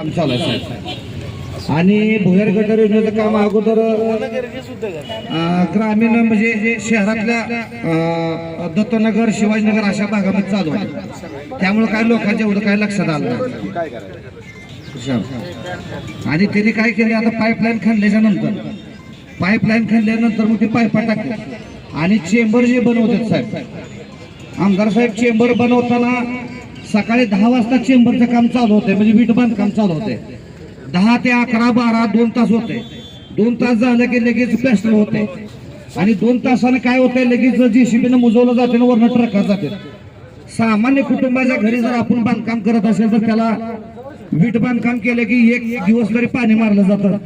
काम चालू आहे साहेब. आणि भुयार गटर योजनेचं काम अगोदर ग्रामीण म्हणजे शहरातल्या दत्तनगर शिवाजीनगर अशा भागामध्ये चालू आहे. त्यामुळे काय लोकांच्या एवढं काय लक्षात आलं नाही. आणि त्यांनी काय केले आता पाईपलाईन खणल्याच्या नंतर पाईपलाईन खणल्यानंतर मग ते पायपा टाकले. आणि चेंबर जे बनवतात साहेब आमदार साहेब चेंबर बनवताना सकाळी दहा वाजता चेंबरचं काम चालू होते म्हणजे वीट बांधकाम चालू होते दहा ते अकरा बारा दोन तास होते दोन तास झालं की लगेच प्लॅस्टर होते आणि दोन तासानं काय होतंय लगेच जेसीबीनं मुजवलं जाते ना वरनं ट्रकात जाते सामान्य कुटुंबाच्या घरी जर आपण बांधकाम करत असेल तर त्याला वीट बांधकाम केलं की एक दिवस तरी पाणी मारलं जातं.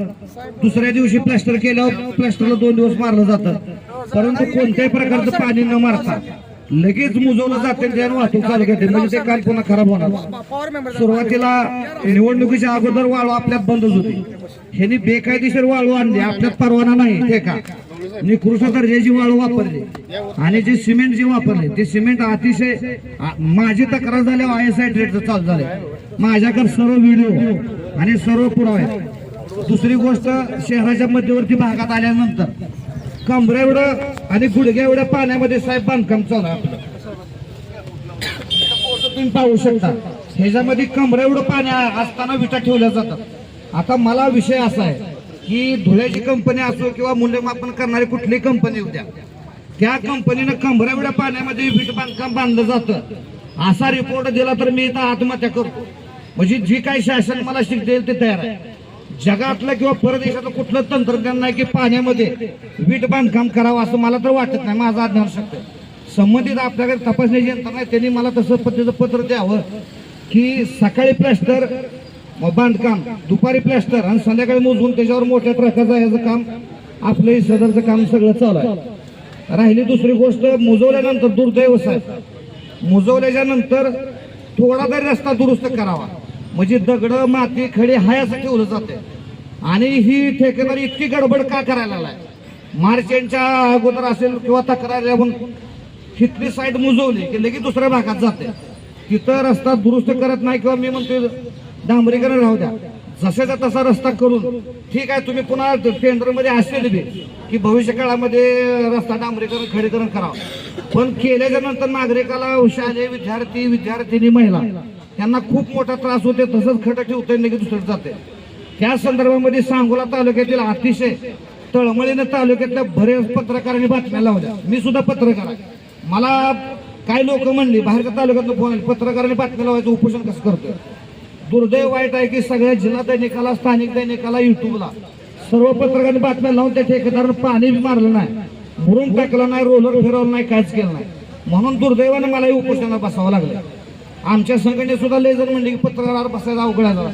दुसऱ्या दिवशी प्लॅस्टर केल्यावर प्लॅस्टरला दोन दिवस मारलं जातं. परंतु कोणत्याही प्रकारचं पाणी न मारता लगेच मुजवलं जाते आणि त्यानं वाहतूक चालू करते म्हणजे ते काम पुन्हा खराब होणार. सुरुवातीला निवडणुकीच्या अगोदर वाळू आपल्यात बंदच होती. ह्यांनी बेकायदेशीर वाळू आणली. आपल्यात परवाना नाही. ते का? निकृष्ट दर्जाची वाळू वापरली. आणि जे सिमेंट जे वापरले ते सिमेंट अतिशय माझी तक्रार झाली आय एस आय ट्रेडचं चालू झाले माझ्याकडे सर्व व्हिडिओ आणि सर्व पुरावे दुसरी गोष्ट शहराच्या मध्यवर्ती भागात आल्यानंतर कमरा एवढं आणि गुडघ्या एवढ्या पाण्यामध्ये साहेब बांधकाम चालू आपलं. तुम्ही पाहू शकता. ह्याच्यामध्ये कमरा एवढं पाणी असताना विटा ठेवल्या जातात. आता मला विषय असा आहे की धुळ्याची कंपनी असो किंवा मूल्यमापन करणारी कुठलीही कंपनी होत्या त्या कंपनीनं कमरा एवढ्या पाण्यामध्ये वीट बांधकाम बांधलं जातं. असा रिपोर्ट दिला तर मी इथं आत्महत्या करतो. म्हणजे जी काही शासन मला शिक देईल ते तयार आहे. जगातलं किंवा परदेशातलं कुठलं तंत्रज्ञान नाही की पाण्यामध्ये वीट बांधकाम करावं असं मला तर वाटत नाही. माझं ज्ञान शकतं संबंधित आपल्याकडे तपासण्याची यंत्रणा आहे त्यांनी मला तसं पद्धतीचं पत्र द्यावं की सकाळी प्लॅस्टर बांधकाम दुपारी प्लॅस्टर आणि संध्याकाळी मोजून त्याच्यावर मोठ्या ट्रकाचं याचं काम आपलं हे सदरचं काम सगळं चालू आहे. राहिली दुसरी गोष्ट मुजवल्यानंतर दुर्दैव साहेब. मुजवल्याच्या नंतर थोडा तरी रस्ता दुरुस्त करावा. म्हणजे दगड माती खडे हाय असं ठेवलं जाते. आणि ही ठेकेदारी इतकी गडबड का करायला लागलाय? मार्च यांच्या अगोदर असेल किंवा तक्रार यावून तिथली साईड मुजवली की लगेच दुसऱ्या भागात जाते. तिथं रस्ता दुरुस्त करत नाही किंवा मी म्हणतो डांबरीकरण राहू द्या. जसाचा तसा रस्ता करून ठीक आहे तुम्ही पुन्हा टेंडरमध्ये असेल बी की भविष्य काळामध्ये रस्ता डांबरीकरण खडीकरण करावं. पण केल्याच्यानंतर नागरिकाला शालेय विद्यार्थी विद्यार्थिनी महिला त्यांना खूप मोठा त्रास होते तसंच खटक ठेवतंय लगेच दुसरं जाते त्या संदर्भामध्ये सांगोला तालुक्यातील अतिशय तळमळीनं तालुक्यातल्या बरेच पत्रकारांनी बातम्या लावल्या. मी सुद्धा पत्रकार आहे. मला काही लोक म्हणली बाहेरच्या तालुक्यातून फोन पत्रकारांनी बातम्या लावायचं उपोषण कसं करतोय? दुर्दैव वाईट आहे की सगळ्या जिल्हा दैनिकाला स्थानिक दैनिकाला युट्यूबला सर्व पत्रकारांनी बातम्या लावून त्या ठेकेदारानं पाणी बी मारलं नाही भरून टाकलं नाही रोलर फिरवलं नाही काहीच केलं नाही. म्हणून दुर्दैवानं मला उपोषणाला बसावं लागलं आमच्या संघटने सुद्धा लय जण म्हणले की पत्रकार बसायला अवघड झाला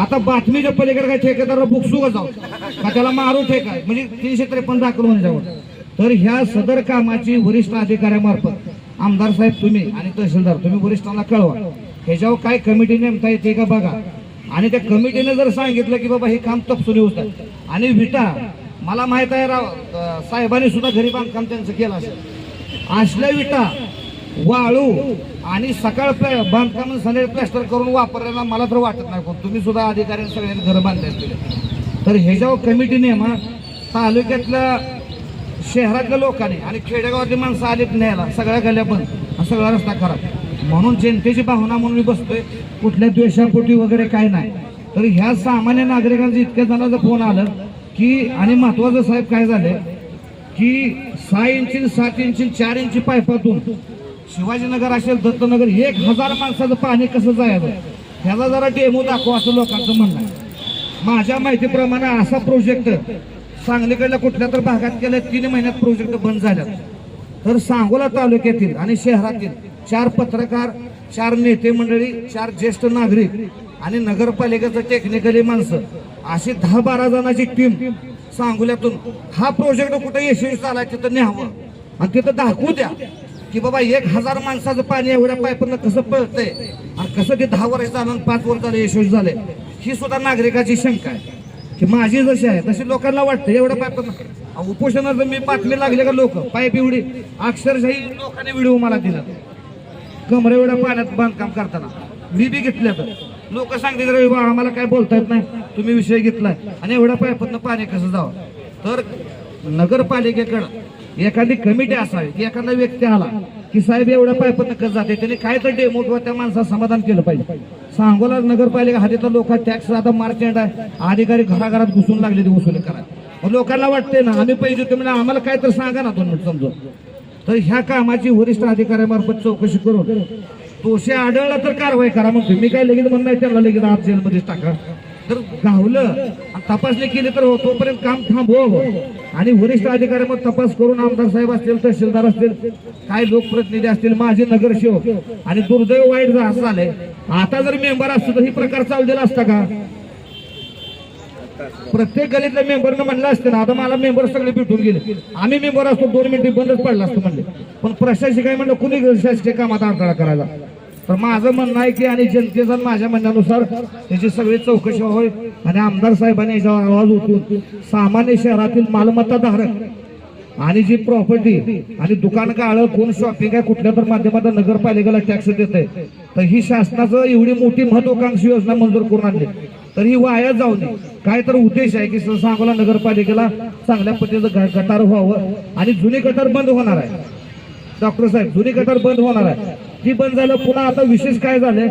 आता बातमीच्या पलीकडे काय ठेकेदार बुकसू जाऊ. का त्याला मारू ठेका? म्हणजे तीनशे त्रेपन्न दाखल होण्याच्यावर तर ह्या सदर कामाची वरिष्ठ अधिकाऱ्यामार्फत आमदार साहेब तुम्ही आणि तहसीलदार तुम्ही वरिष्ठांना कळवा. ह्याच्यावर काय कमिटी नेमता येते का बघा. आणि त्या कमिटीने जर सांगितलं की बाबा हे काम तपसून येऊ आणि विटा मला माहीत आहे राव साहेबांनी सुद्धा घरी बांधकाम त्यांचं केलं असेल. असल्या विटा वाळू आणि सकाळ बांधकाम आणि संध्याकाळी प्लॅस्टर करून वापरायला मला तर वाटत नाही पण तुम्ही सुद्धा अधिकाऱ्यांनी सगळ्यांनी घर बांधले तर ह्याच्यावर कमिटी नेमा तालुक्यातल्या शहरातल्या लोकांनी आणि खेडेगावातली माणसं आलीत न्यायला सगळ्या गल्ल्या बंद. हा सगळा रस्ता खराब. म्हणून जनतेची भावना म्हणून मी बसतोय कुठल्या द्वेषापोटी वगैरे काय नाही. तर ह्या सामान्य नागरिकांचं इतक्या जणांचा फोन आलं की आणि महत्वाचं साहेब काय झालं की सहा इंची सात इंची चार इंची पायपातून शिवाजीनगर असेल दत्तनगर एक हजार माणसाचं पाणी कसं जायचं? ह्याला जरा डेमो दाखवा असं लोकांचं म्हणणं आहे. माझ्या माहितीप्रमाणे असा प्रोजेक्ट सांगलीकडल्या कुठल्या तर भागात गेल्या तीन महिन्यात प्रोजेक्ट बंद झाल्यात. तर सांगोला तालुक्यातील आणि शहरातील चार पत्रकार चार नेते मंडळी चार ज्येष्ठ नागरिक आणि नगरपालिकेचं टेक्निकली माणसं अशी दहा बारा जणांची टीम सांगोल्यातून हा प्रोजेक्ट कुठे यशस्वी झालाय तिथं न्यावं. आणि तिथं दाखवू द्या. की बाबा एक हजार माणसाचं पाणी एवढ्या पाईपनं कसं पळतंय? आणि कसं ते दहा वर्ष झालं पाच वर्ष झालं यशस्वी झालंय ही सुद्धा नागरिकाची शंका आहे. की माझी जशी आहे तशी लोकांना वाटतं एवढं पाईप उपोषणाचं मी बातमी लागले का लोक? पाईप एवढी. अक्षरशाही लोकांनी व्हिडिओ मला दिला. कमरे एवढ्या पाण्यात बांधकाम करताना. मी बी घेतल्या तर. लोक सांगते रवी बा, आम्हाला काय बोलता येत नाही. तुम्ही विषय घेतलाय. आणि एवढ्या पायपातनं पाणी कसं जावं? तर नगरपालिकेकडं एखादी कमिटी असावी की एखादा व्यक्ती आला की साहेब एवढ्या पायपत कसं जाते त्यांनी काय तर डेमो किंवा त्या माणसाचं समाधान केलं पाहिजे. सांगोला नगरपालिका हाती तर लोक टॅक्स आता मार्चेंट आहे. अधिकारी घराघरात घुसून लागले ते वसुली करा मग लोकांना वाटते ना आम्ही पैसे तुम्ही आम्हाला काय तर सांगा ना दोन मिनिट समजून. तर ह्या कामाची वरिष्ठ अधिकाऱ्यामार्फत चौकशी करून दोषी आढळला तर कारवाई करा मग तुम्ही काय लगेच म्हणणार नाही त्याला लगेच आज जेलमध्ये टाका. तर गावलं तपासणी केली तर हो, तोपर्यंत काम थांबवावं आणि वरिष्ठ अधिकाऱ्यामध्ये तपास करून आमदार साहेब असतील तहसीलदार असतील काय लोकप्रतिनिधी असतील माझे नगरसेवक आणि दुर्दैव वाईट जर असं झालंय आता जर मेंबर असतो तर ही प्रकार चालू दिला असता का? प्रत्येक गलीतल्या मेंबरनं म्हणलं असतं ना आता मला मेंबर सगळे भेटून गेले. आम्ही मेंबर असतो दोन मिनिटे बंदच पडला असतो म्हणले. पण प्रशासक म्हणलं कुणी शासकीय कामात अडथळा करायला? तर माझं म्हणणं आहे की आणि जनतेचं माझ्या म्हणण्यानुसार त्याची सगळी चौकशी व्हावी. आणि आमदार साहेबांनी याच्यावर आवाज उठून सामान्य शहरातील मालमत्ता धारक आणि जी प्रॉपर्टी आणि दुकान काळ कोण शॉपिंग आहे कुठल्या तर माध्यमातून नगरपालिकेला टॅक्स देत आहे तर ही शासनाचं एवढी मोठी महत्वाकांक्षी योजना मंजूर करून आणली. तर ही वाया जाऊ नये काय तर उद्देश आहे की सांगोला नगरपालिकेला चांगल्या पद्धतीचं ग- गटार व्हावं. आणि जुने गटार बंद होणार आहे. डॉक्टर साहेब जुनी गटार बंद होणार आहे. ती बंद झालं पुन्हा आता विशेष काय झालंय?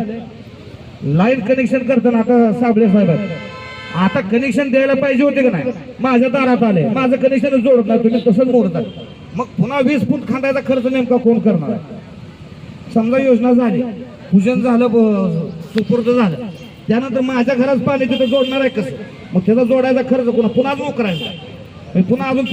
लाईन कनेक्शन करताना आता साबळे साहेब आता कनेक्शन द्यायला पाहिजे होते का नाही? माझ्या दारात आले. माझं कनेक्शन जोडत नाही तुम्ही तसंच मोडता. मग पुन्हा वीस फूट खांदायचा खर्च नेमका कोण करणार आहे? समजा योजना झाली. पूजन झालं ब- सुपूर्द झालं. त्यानंतर माझ्या घरात पाणी तिथं जोडणार आहे कसं? मग त्याचा जोडायचा खर्च पुन्हा पुन्हा जो करायचा पुन्हा अजून